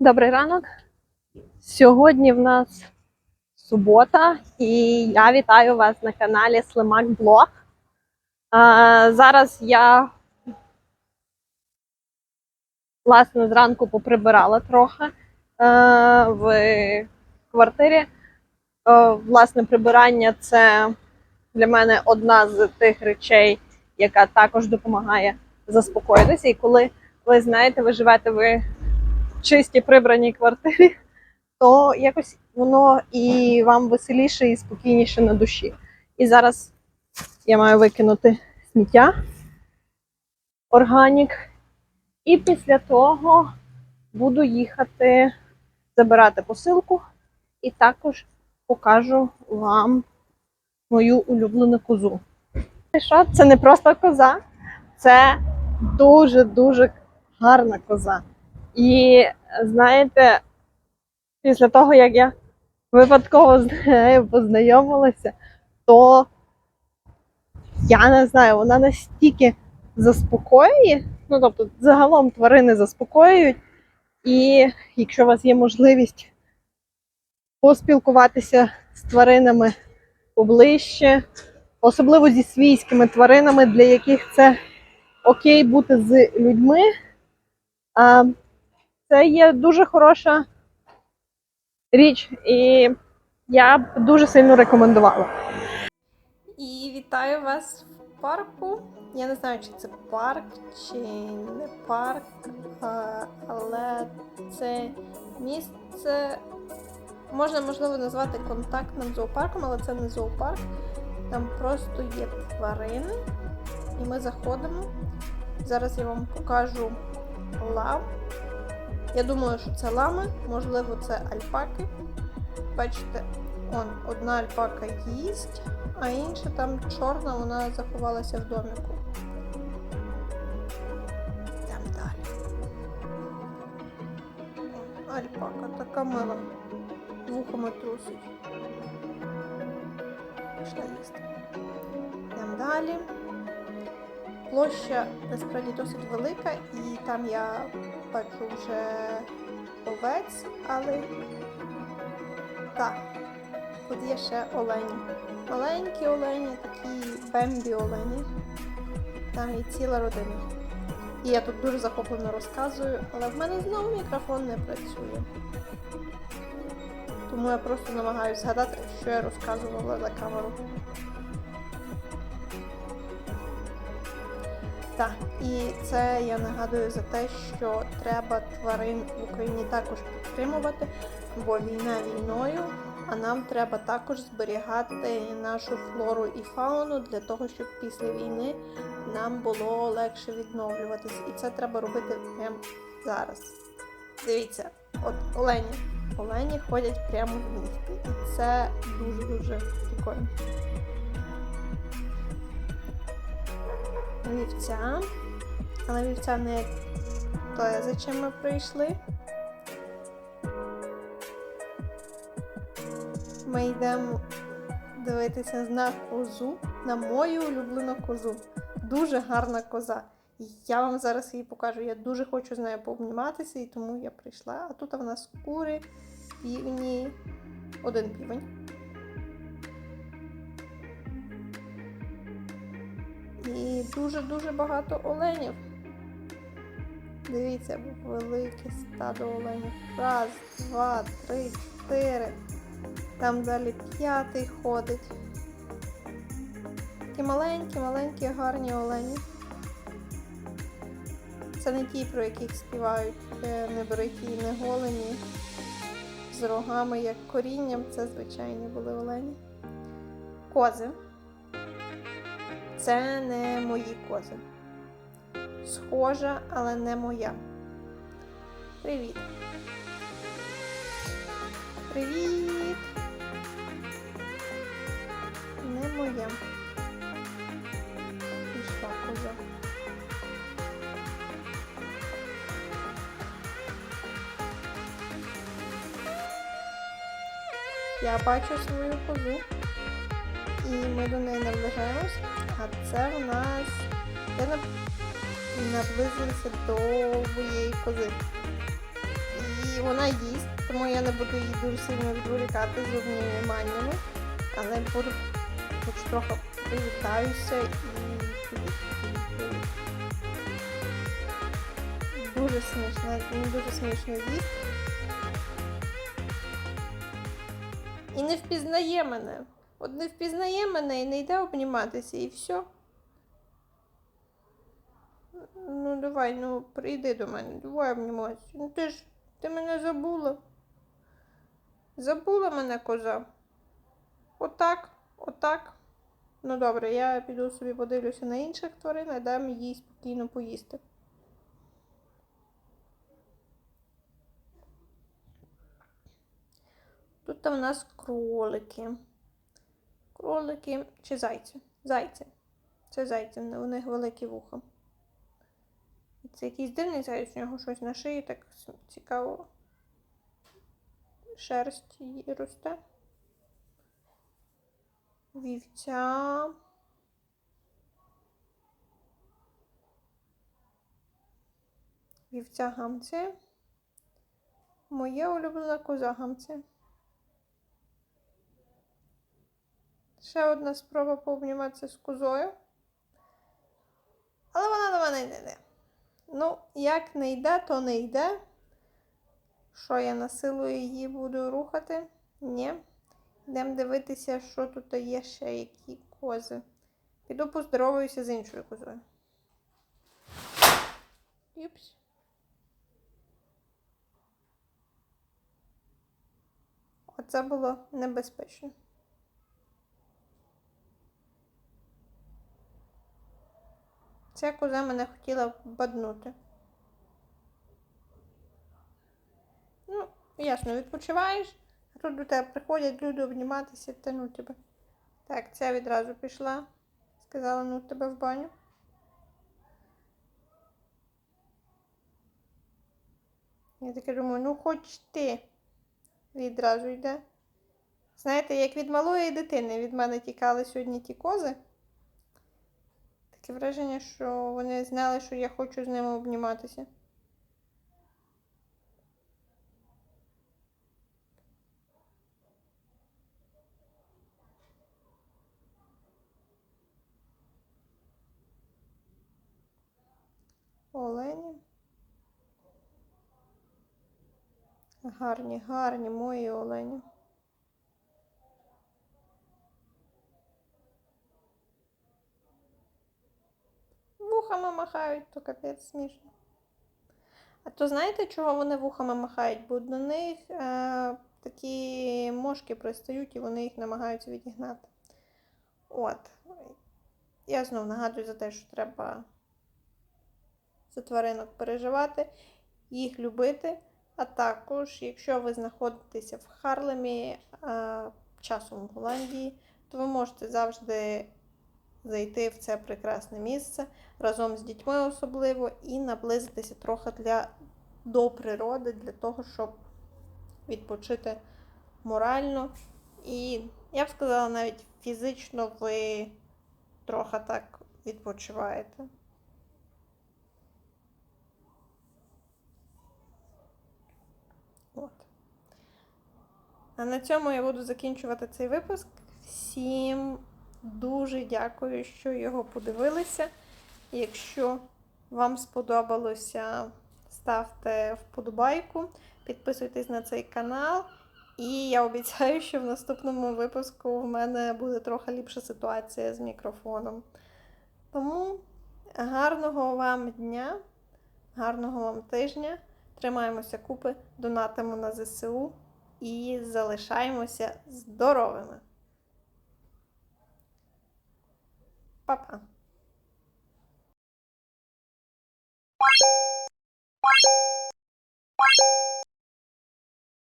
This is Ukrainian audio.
Добрий ранок. Сьогодні в нас субота, і я вітаю вас на каналі Слимак Блог. Зараз я власне зранку поприбирала трохи е, в квартирі. Е, власне, прибирання це для мене одна з тих речей, яка також допомагає заспокоїтися. І коли ви знаєте, ви живете в чистій прибраній квартирі, то якось воно і вам веселіше і спокійніше на душі. І зараз я маю викинути сміття, органік, і після того буду їхати забирати посилку і також покажу вам мою улюблену козу. Це не просто коза, це дуже-дуже гарна коза. І знаєте, після того, як я випадково з нею познайомилася, то я не знаю, вона настільки заспокоює. Ну, тобто, загалом тварини заспокоюють. І якщо у вас є можливість поспілкуватися з тваринами поближче, особливо зі свійськими тваринами, для яких це окей бути з людьми, це є дуже хороша річ, і я б дуже сильно рекомендувала. І вітаю вас в парку. Я не знаю, чи це парк, чи не парк, але це місце можна, можливо, назвати контактним зоопарком, але це не зоопарк. Там просто є тварини, і ми заходимо. Зараз я вам покажу лав. Я думаю, що це лами, можливо, це альпаки. Бачите, он, одна альпака їсть, а інша там чорна, вона заховалася в доміку. Там далі. Альпака, така мила. Вухами трусить. Пішла їсти. Йдемо далі. Площа насправді досить велика, і там я бачу вже овець, але так, тут є ще олені. Маленькі олені, такі бембі олені. Там є ціла родина. І я тут дуже захоплено розказую, але в мене знову мікрофон не працює. Тому я просто намагаюся згадати, що я розказувала за камеру. Так, і це я нагадую за те, що треба тварин в Україні також підтримувати, бо війна війною, а нам треба також зберігати нашу флору і фауну для того, щоб після війни нам було легше відновлюватись. І це треба робити прямо зараз. Дивіться, от олені. Олені ходять прямо в місті. І це дуже-дуже прикольно. Вівця. Але вівця не те, за чим ми прийшли. Ми йдемо дивитися на козу, на мою улюблену козу. Дуже гарна коза. Я вам зараз її покажу. Я дуже хочу з нею пообніматися, і тому я прийшла. А тут в нас кури, півні, один півень. І дуже-дуже багато оленів. Дивіться, велике стадо оленів. Раз, два, три, чотири. Там далі п'ятий ходить. Такі маленькі, маленькі, гарні олені. Це не ті, про яких співають е, не бриті не голені. З рогами, як корінням, це звичайні були олені. Кози. Це не мої кози. Схожа, але не моя. Привіт. Привіт. Не моя. Пішла коза. Я бачу свою козу. І ми до неї наближаємось. А це в нас це нап- наблизилися до моєї кози. І вона їсть, тому я не буду її дуже сильно відволікати з обніманнями, але буду хоч трохи привітаюся і. Дуже смішно, дуже смішно їсть. І не впізнає мене. От не впізнає мене і не йде обніматися, і все. Ну, давай, ну прийди до мене, давай обніматися. Ну ти ж ти мене забула. Забула мене коза. Отак, отак. Ну добре, я піду собі подивлюся на інших тварин, а дам їй спокійно поїсти. Тут там у нас кролики. Кролики чи зайці? Зайці. Це зайці, у них великі вуха. Це якийсь дивний заяць, у нього щось на шиї, так цікаво. Шерсть її росте. Вівця. Вівця гамці. Моя улюблена коза гамці. Ще одна спроба пообніматися з козою. Але вона до мене не йде. Ну, як не йде, то не йде. Що я насилою її буду рухати? Ні. Йдемо дивитися, що тут є ще які кози. Піду поздороваюся з іншою козою. Юпс. Оце було небезпечно. Ця коза мене хотіла баднути. Ну, ясно, відпочиваєш, а тут до тебе приходять люди обніматися, та ну тебе. Так, ця відразу пішла. Сказала, ну тебе в баню. Я таке думаю, ну хоч ти відразу йде. Знаєте, як від малої дитини від мене тікали сьогодні ті кози. Таке враження, що вони знали, що я хочу з ними обніматися. Олені. Гарні, гарні мої олені. Вухами махають, то капець смішно. А то знаєте, чого вони вухами махають? Бо до них е, такі мошки пристають і вони їх намагаються відігнати. От. Я знов нагадую за те, що треба за тваринок переживати, їх любити. А також, якщо ви знаходитеся в Харлемі, е, часом в Голландії, то ви можете завжди зайти в це прекрасне місце разом з дітьми особливо і наблизитися трохи для, до природи для того, щоб відпочити морально. І я б сказала, навіть фізично ви трохи так відпочиваєте. От. А на цьому я буду закінчувати цей випуск. Всім дуже дякую, що його подивилися. Якщо вам сподобалося, ставте вподобайку, підписуйтесь на цей канал. І я обіцяю, що в наступному випуску в мене буде трохи ліпша ситуація з мікрофоном. Тому гарного вам дня, гарного вам тижня. Тримаємося купи, донатимо на ЗСУ і залишаємося здоровими. Па-па!